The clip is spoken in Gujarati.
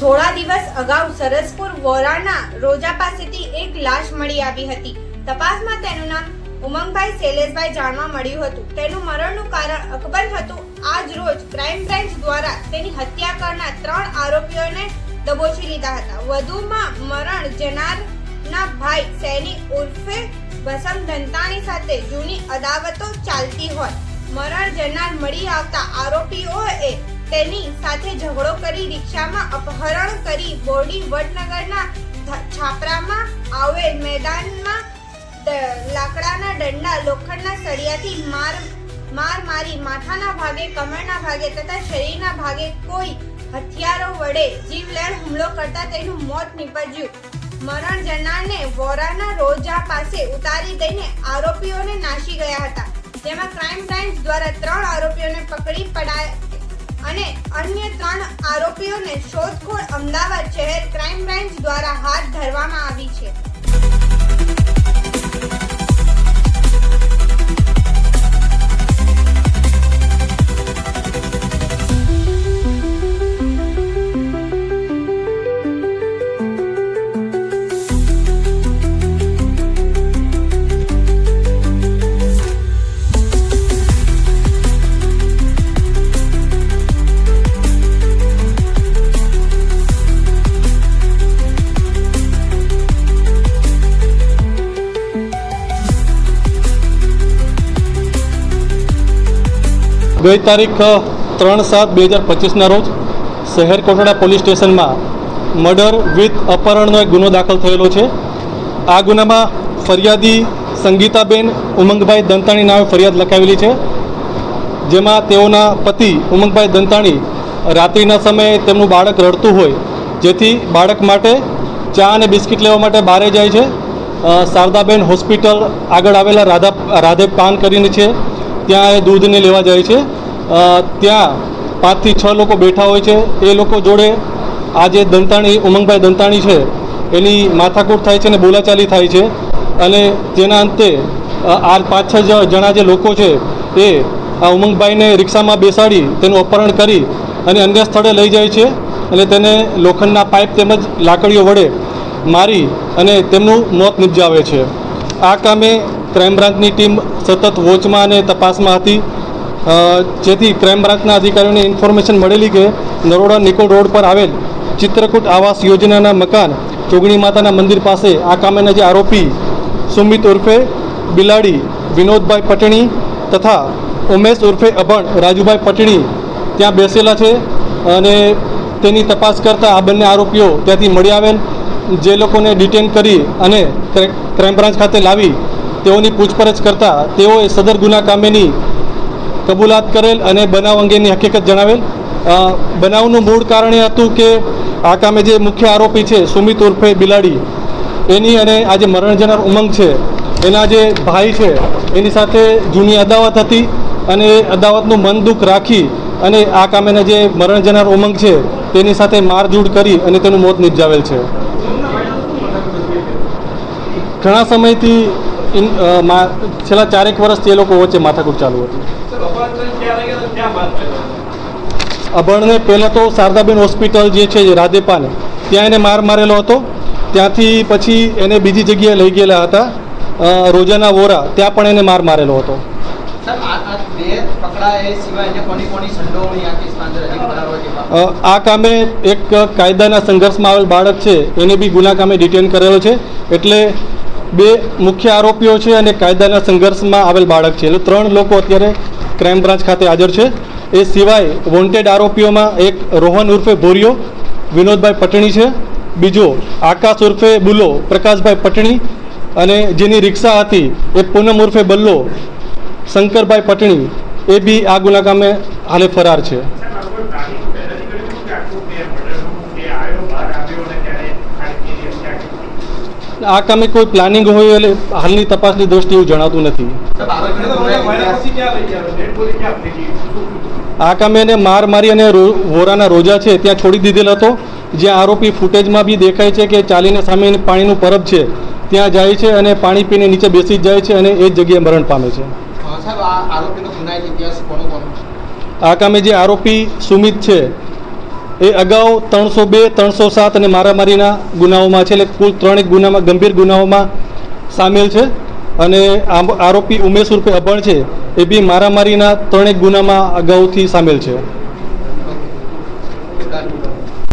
થોડા દિવસ અગાઉ સરસપુર વોરાના રોજા પાસેથી એક લાશ મળી આવી હતી. તપાસમાં તેનું નામ ઉમંગભાઈ શૈલેષભાઈ જાણવા મળ્યું હતું. તેનું મરણનું કારણ અકબંધ હતું. આજ રોજ ક્રાઇમ બ્રાન્ચ દ્વારા તેની હત્યા કરનાર ત્રણ આરોપીઓને દબોચી લીધા હતા. વધુમાં મરણ જનારના ભાઈ સૈની ઉર્ફે વસમ ધંતાણી સાથે જૂની અદાવતો ચાલતી હોય. મરણ જનાર મળી આવતા આરોપીઓએ તેની સાથે ઝઘડો કરી રિક્ષામાં અપહરણ કરી બોરડી વડનગરના છાપરામાં આવેલ મેદાનમાં લાકડાના દંડા લોખંડના સળિયાથી માર માર મારી માથાના ભાગે, કમરના ભાગે તથા શરીરના ભાગે કોઈ હથિયારો વડે જીવલેણ હુમલો કરતા તેનું મોત નીપજ્યું. મરણ જનારને વોરાના રોજા પાસે ઉતારી દઈને આરોપીઓને નાસી ગયા હતા. જેમાં ક્રાઇમ બ્રાન્ચ દ્વારા ત્રણ આરોપીઓને પકડી પડાયા અને અન્ય ત્રણ આરોપીઓને શોધખોળ અમદાવાદ શહેર ક્રાઇમ બ્રાન્ચ દ્વારા હાથ ધરવામાં આવી છે. ગઈ તારીખ ત્રણ સાત બે હજાર પચીસના રોજ શહેર કોટડા પોલીસ સ્ટેશનમાં મર્ડર વિથ અપહરણનો એક ગુનો દાખલ થયેલો છે. આ ગુનામાં ફરિયાદી સંગીતાબેન, ઉમંગભાઈ દંતાણી નામે ફરિયાદ લખાવેલી છે. જેમાં તેઓના પતિ ઉમંગભાઈ દંતાણી રાત્રિના સમયે તેમનું બાળક રડતું હોય, જેથી બાળક માટે ચા અને બિસ્કિટ લેવા માટે બહારે જાય છે. શારદાબેન હોસ્પિટલ આગળ આવેલા રાધા, રાધે પાન કરીને છે. ત્યાં એ દૂધને લેવા જાય છે. ત્યાં પાંચથી છ લોકો બેઠા હોય છે. એ લોકો જોડે આ જે દંતાણી, ઉમંગભાઈ દંતાણી છે. એની માથાકૂટ થાય છે અને બોલાચાલી થાય છે. અને તેના અંતે આ પાંચ છ જણા જે લોકો છે, એ આ ઉમંગભાઈને રિક્ષામાં બેસાડી તેનું અપહરણ કરી અને અન્ય સ્થળે લઈ જાય છે. અને તેને લોખંડના પાઇપ તેમજ લાકડીઓ વડે મારી અને તેમનું મોત નિપજાવે છે. આ કામે ક્રાઇમ બ્રાન્ચની ટીમ સતત વોચમાં અને તપાસમાં હતી. જેથી ક્રાઇમ બ્રાન્ચના અધિકારીઓને ઇન્ફોર્મેશન મળેલી કે નરોડા નિકોલ રોડ પર આવેલ ચિત્રકૂટ આવાસ યોજનાના મકાન ચોગણી માતાના મંદિર પાસે આ કામેના જે આરોપી સુમિત ઉર્ફે બિલાડી વિનોદભાઈ પટણી તથા ઉમેશ ઉર્ફે અભણ રાજુભાઈ પટણી ત્યાં બેસેલા છે અને તેની તપાસ કરતાં આ બંને આરોપીઓ ત્યાંથી મળી આવેલ. જે લોકોને ડિટેન કરી અને ક્રા- ક્રાઇમ બ્રાન્ચ ખાતે લાવી તેઓની પૂછપરછ કરતાં તેઓએ સદર ગુના કામેની કબૂલાત કરેલ અને બનાવ અંગેની હકીકત જણાવેલ. બનાવનું મૂળ કારણ એ હતું કે આ કામે જે મુખ્ય આરોપી છે, સુમિત ઉર્ફે બિલાડી, એની અને આ જે મરણ જનાર ઉમંગ છે, એના જે ભાઈ છે, એની સાથે જૂની અદાવત હતી અને એ અદાવતનું મન દુઃખ રાખી અને આ કામેના જે મરણ જનાર ઉમંગ છે, તેની સાથે મારઝૂડ કરી અને તેનું મોત નિપજાવેલ છે. ઘણા સમયથી ઇન છેલ્લા ચારેક વર્ષથી એ લોકો વચ્ચે માથાકૂટ ચાલુ હતી. અભણને પહેલાં તો શારદાબેન હોસ્પિટલ જે છે રાધેપાને ત્યાં એને માર મારેલો હતો. ત્યાંથી પછી એને બીજી જગ્યાએ લઈ ગયેલા હતા. રોજાના વોરા ત્યાં પણ એને માર મારેલો હતો. આ કામે એક કાયદાના સંઘર્ષમાં આવેલ બાળક છે એને બી ગુના કામે ડિટેન કરેલો છે. એટલે બે મુખ્ય આરોપીઓ છે અને કાયદાના સંઘર્ષમાં આવેલ બાળક છે. એટલે ત્રણ લોકો અત્યારે ક્રાઇમ બ્રાન્ચ ખાતે હાજર છે. એ સિવાય વોન્ટેડ આરોપીઓમાં એક રોહન ઉર્ફે ભોરિયો, વિનોદભાઈ પટણી છે. બીજો આકાશ ઉર્ફે બુલો, પ્રકાશભાઈ પટણી અને જેની રિક્ષા હતી એ પૂનમ ઉર્ફે બલ્લો, શંકરભાઈ પટણી, એ બી આ ગુના કામે હાલે ફરાર છે. આ કામે કોઈ પ્લાનિંગ હોય એટલે હાલની તપાસની દ્રષ્ટિએ એવું જણાતું નથી. આ કામે એને માર મારી અને વોરાના રોજા છે ત્યાં છોડી દીધેલ હતો. જે આરોપી ફૂટેજમાં બી દેખાય છે કે ચાલીને સામે પાણીનું પરબ છે. ત્યાં જાય છે અને પાણી પીને નીચે બેસી જાય છે અને એ જ જગ્યાએ મરણ પામે છે? આ કામે જે આરોપી સુમિત છે એ અગાઉ ત્રણસો બે, ત્રણસો સાત અને મારામારીના ગુનાઓમાં છે, એટલે કુલ ત્રણેક ગુનામાં, ગંભીર ગુનાઓમાં સામેલ છે. અને આરોપી ઉમેશ ઉર્ફે અભણ છે, એ બી મારામારીના ત્રણેક ગુનામાં અગાઉથી સામેલ છે.